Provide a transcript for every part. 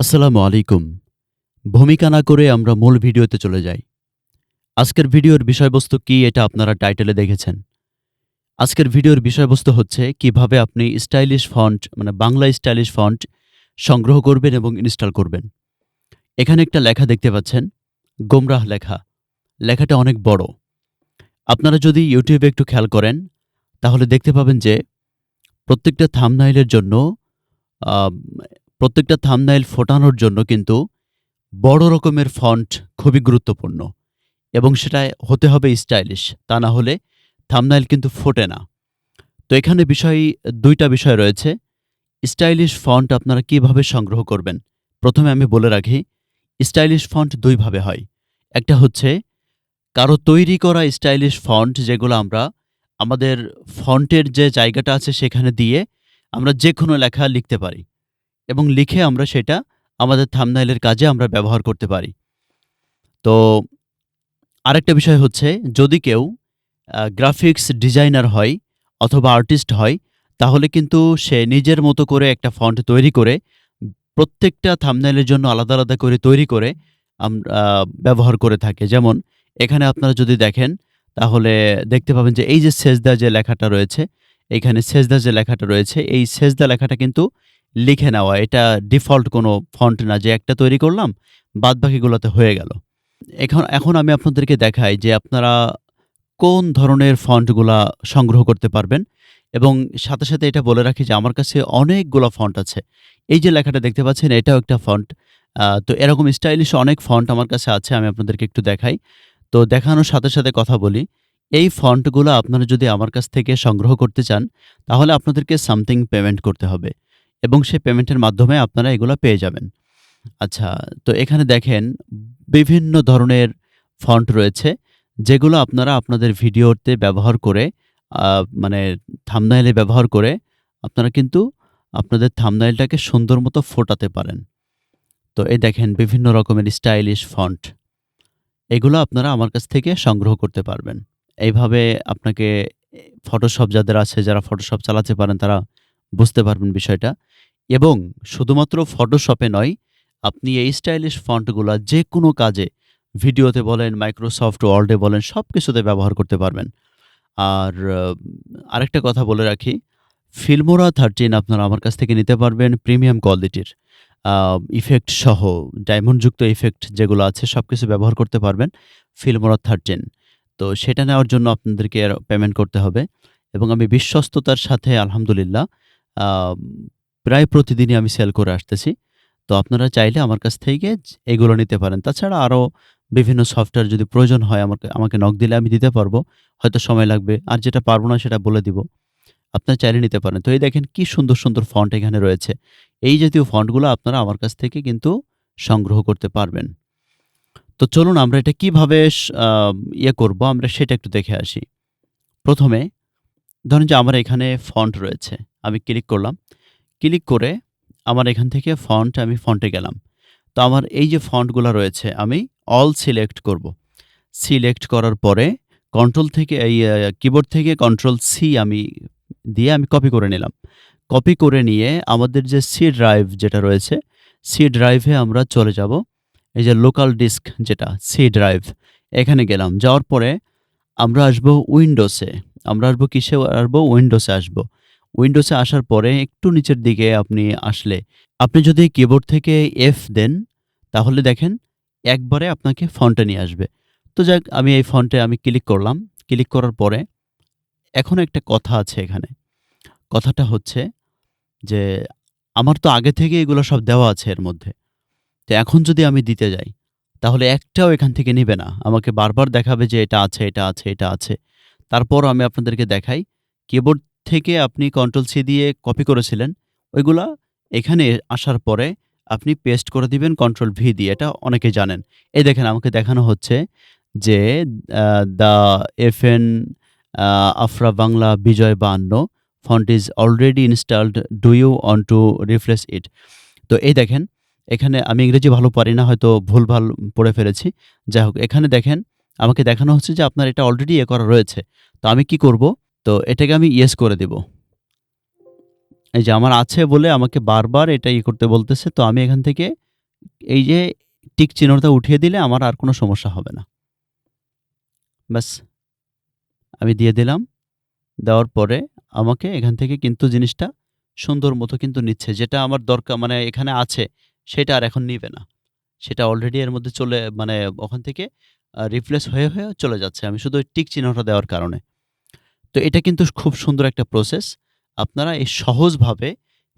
আসসালামু আলাইকুম। ভূমিকা না করে আমরা মূল ভিডিওতে চলে যাই। আজকের ভিডিওর বিষয়বস্তু কি এটা আপনারা টাইটেলে দেখেছেন। আজকের ভিডিওর বিষয়বস্তু হচ্ছে কীভাবে আপনি স্টাইলিশ ফন্ট মানে বাংলা স্টাইলিশ ফন্ট সংগ্রহ করবেন এবং ইনস্টল করবেন। এখানে একটা লেখা দেখতে পাচ্ছেন, গোমরাহ লেখা। লেখাটা অনেক বড়। আপনারা যদি ইউটিউবে একটু খেয়াল করেন, তাহলে দেখতে পাবেন যে প্রত্যেকটা থামনাইলের জন্য প্রত্যেকটা থামনাইল ফোটানোর জন্য কিন্তু বড় রকমের ফন্ট খুবই গুরুত্বপূর্ণ। এবং সেটা হতে হবে স্টাইলিশ তা না হলে থামনাইল কিন্তু ফোটে না। তো এখানে বিষয়, দুইটা বিষয় রয়েছে। স্টাইলিশ ফন্ট আপনারা কীভাবে সংগ্রহ করবেন? প্রথমে আমি বলে রাখি স্টাইলিশ ফন্ট দুইভাবে হয়। একটা হচ্ছে, কারও তৈরি করা স্টাইলিশ ফন্ট যেগুলো আমরা, আমাদের ফন্টের যে জায়গাটা আছে সেখানে দিয়ে আমরা যে কোনো লেখা লিখতে পারি। এবং লিখে আমরা সেটা আমাদের থামনাইলের কাজে আমরা ব্যবহার করতে পারি। তো আরেকটা বিষয় হচ্ছে, যদি কেউ গ্রাফিক্স ডিজাইনার হয় অথবা আর্টিস্ট হয়, তাহলে কিন্তু সে নিজের মতো করে একটা ফন্ট তৈরি করে, প্রত্যেকটা থামনাইলের জন্য আলাদা আলাদা করে তৈরি করে আমরা ব্যবহার করে থাকে। যেমন, এখানে আপনারা যদি দেখেন, তাহলে দেখতে পাবেন যে এই যে সেজদা যে লেখাটা রয়েছে, এখানে সেজদা যে লেখাটা রয়েছে, এই সেজদা লেখাটা কিন্তু লিখে নেওয়া। এটা ডিফল্ট কোনো ফন্ট না, যে একটা তৈরি করলাম বাদ বাকিগুলোতে হয়ে গেল। এখন এখন আমি আপনাদেরকে দেখাই যে আপনারা কোন ধরনের ফন্টগুলা সংগ্রহ করতে পারবেন এবং সাথে সাথে এটা বলে রাখি যে আমার কাছে অনেকগুলো ফন্ট আছে। এই যে লেখাটা দেখতে পাচ্ছেন, এটাও একটা ফন্ট। তো এরকম স্টাইলিশ অনেক ফন্ট আমার কাছে আছে, আমি আপনাদেরকে একটু দেখাই। তো দেখানোর সাথে সাথে কথা বলি, এই ফন্টগুলো আপনারা যদি আমার কাছ থেকে সংগ্রহ করতে চান, তাহলে আপনাদেরকে সামথিং পেমেন্ট করতে হবে। এবং সেই পেমেন্টের মাধ্যমে আপনারা এগুলো পেয়ে যাবেন। আচ্ছা তো এখানে দেখেন বিভিন্ন ধরনের ফন্ট রয়েছে, যেগুলো আপনারা আপনাদের ভিডিওতে ব্যবহার করে মানে থামনাইলে ব্যবহার করে আপনারা কিন্তু আপনাদের থামনাইলটাকে সুন্দর মতো ফোটাতে পারেন। তো এই দেখেন বিভিন্ন রকমের স্টাইলিশ ফন্ট এগুলো আপনারা আমার কাছ থেকে সংগ্রহ করতে পারবেন। এইভাবে আপনাকে ফটোশপ যাদের আছে, যারা ফটোশপ চালাতে পারেন, তারা বুঝতে পারবেন বিষয়টা। এবং শুধুমাত্র ফটোশপে নয়, আপনি এই স্টাইলিশ ফন্টগুলো যে কোনো কাজে ভিডিওতে বলেন মাইক্রোসফট ওয়ার্ডে বলেন সব কিছুতে ব্যবহার করতে পারবেন। আর আরেকটা কথা বলে রাখি ফিল্মোরা থার্টিন আপনারা আমার কাছ থেকে নিতে পারবেন প্রিমিয়াম কোয়ালিটির ইফেক্ট সহ ডায়মন্ডযুক্ত ইফেক্ট যেগুলো আছে সব কিছু ব্যবহার করতে পারবেন ফিল্মোরা থার্টিন তো সেটা নেওয়ার জন্য আপনাদেরকে পেমেন্ট করতে হবে। এবং আমি বিশ্বস্ততার সাথে, আলহামদুলিল্লাহ প্রায় প্রতিদিনই আমি সেল করে আসতেছি। তো আপনারা চাইলে আমার কাছ থেকে এগুলো নিতে পারেন। তাছাড়া আরও বিভিন্ন সফটওয়্যার যদি প্রয়োজন হয় আমাকে আমাকে নক দিলে আমি দিতে পারব। হয়তো সময় লাগবে। আর যেটা পারব না সেটা বলে দিব। আপনারা চাইলে নিতে পারেন। তো এই দেখেন কি সুন্দর সুন্দর ফন্ট এখানে রয়েছে। এই জাতীয় ফন্টগুলো আপনারা আমার কাছ থেকে কিন্তু সংগ্রহ করতে পারবেন। তো চলুন আমরা এটা কীভাবে ইয়ে করব? আমরা সেটা একটু দেখে আসি। প্রথমে ধরেন যে আমার এখানে ফন্ট রয়েছে। আমি ক্লিক করলাম। ক্লিক করে আমার এখান থেকে ফন্ট আমি ফন্টে গেলাম। তো আমার এই যে ফন্টগুলো রয়েছে, আমি অল সিলেক্ট করব। সিলেক্ট করার পরে কন্ট্রোল থেকে এই কিবোর্ড থেকে কন্ট্রোল সি আমি দিয়ে আমি কপি করে নিলাম। কপি করে নিয়ে আমাদের যে সি ড্রাইভ যেটা রয়েছে সি ড্রাইভে আমরা চলে যাব। এই যে লোকাল ডিস্ক যেটা সি ড্রাইভ এখানে গেলাম। যাওয়ার পরে আমরা আসব উইন্ডোসে আমরা আসব কিসে? আসব উইন্ডোসে আসব। উইন্ডোসে আসার পরে একটু নিচের দিকে আপনি আসলে, আপনি যদি কিবোর্ড থেকে এফ দেন, তাহলে দেখেন একবারে আপনাকে ফন্টে নিয়ে আসবে। তো যাক, আমি এই ফন্টে আমি ক্লিক করলাম। ক্লিক করার পরে এখন একটা কথা আছে এখানে। কথাটা হচ্ছে যে, আমার তো আগে থেকে এগুলো সব দেওয়া আছে এর মধ্যে। তো এখন যদি আমি দিতে যাই, তাহলে একটাও এখান থেকে নেবে না। আমাকে বারবার দেখাবে যে এটা আছে এটা আছে এটা আছে। তারপর আমি আপনাদেরকে দেখাই কিবোর্ড থেকে আপনি কন্ট্রোল সি দিয়ে কপি করেছিলেন, ওইগুলা এখানে আসার পরে আপনি পেস্ট করে দিবেন কন্ট্রোল ভি দিয়ে। এটা অনেকে জানেন। এই দেখেন, আমাকে দেখানো হচ্ছে যে the F N Afra Bangla Bijoy বান্ন font is already installed do you want to refresh it তো এই দেখেন, এখানে আমি ইংরেজি ভালো পারি না, হয়তো ভুলভাল পড়ে ফেলেছি। যাই হোক, এখানে দেখেন, আমাকে দেখানো হচ্ছে যে আপনার এটা অলরেডি এ করা রয়েছে। তো আমি কি করব? তো এটাকে আমি ইয়েস করে দিব। এই যে আমার আছে বলে আমাকে বারবার এটা ইয়ে করতে বলতেছে, তো আমি এখান থেকে এই যে টিক চিহ্নটা উঠিয়ে দিলে আমার আর কোনো সমস্যা হবে না। ব্যাস, আমি দিয়ে দিলাম। দেওয়ার পরে আমাকে এখান থেকে কিন্তু জিনিসটা সুন্দর মতো কিন্তু নিচ্ছে, যেটা আমার দরকার মানে এখানে আছে, সেটা আর এখন নিবে না। সেটা অলরেডি এর মধ্যে চলে মানে ওখান থেকে রিপ্লেস হয়ে হয়ে চলে যাচ্ছে। আমি শুধু টিক চিহ্নটা দেওয়ার কারণে। তো এটা কিন্তু খুব সুন্দর একটা প্রসেস আপনারা এই সহজভাবে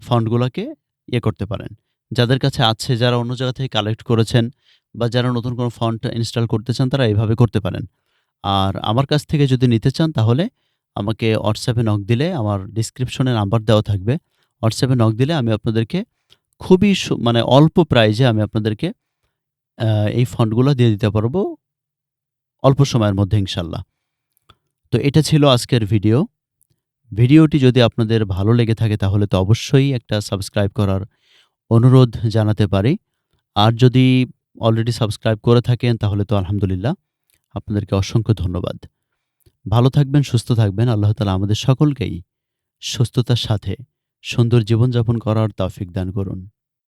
ফান্ডগুলোকে ইয়ে করতে পারেন। যাদের কাছে আছে, যারা অন্য জায়গা থেকে কালেক্ট করেছেন বা যারা নতুন কোনো ফান্ড ইনস্টল করতে চান, তারা এইভাবে করতে পারেন। আর আমার কাছ থেকে যদি নিতে চান, তাহলে আমাকে হোয়াটসঅ্যাপে নক দিলে আমার ডিসক্রিপশনে নাম্বার দেওয়া থাকবে। হোয়াটসঅ্যাপে নক দিলে আমি আপনাদেরকে খুবই মানে অল্প প্রাইজে আমি আপনাদেরকে এই ফান্ডগুলো দিয়ে দিতে পারব অল্প সময়ের মধ্যে ইনশাল্লাহ। তো এটা ছিল আজকের ভিডিও ভিডিওটি যদি আপনাদের ভালো লেগে থাকে তাহলে তো অবশ্যই একটা সাবস্ক্রাইব করার অনুরোধ জানাতে পারি। আর যদি অলরেডি সাবস্ক্রাইব করে থাকেন তাহলে তো আলহামদুলিল্লাহ আপনাদেরকে অসংখ্য ধন্যবাদ। ভালো থাকবেন, সুস্থ থাকবেন। আল্লাহ তালা আমাদের সকলকেই সুস্থতার সাথে সুন্দর জীবনযাপন করার তৌফিক দান করুন।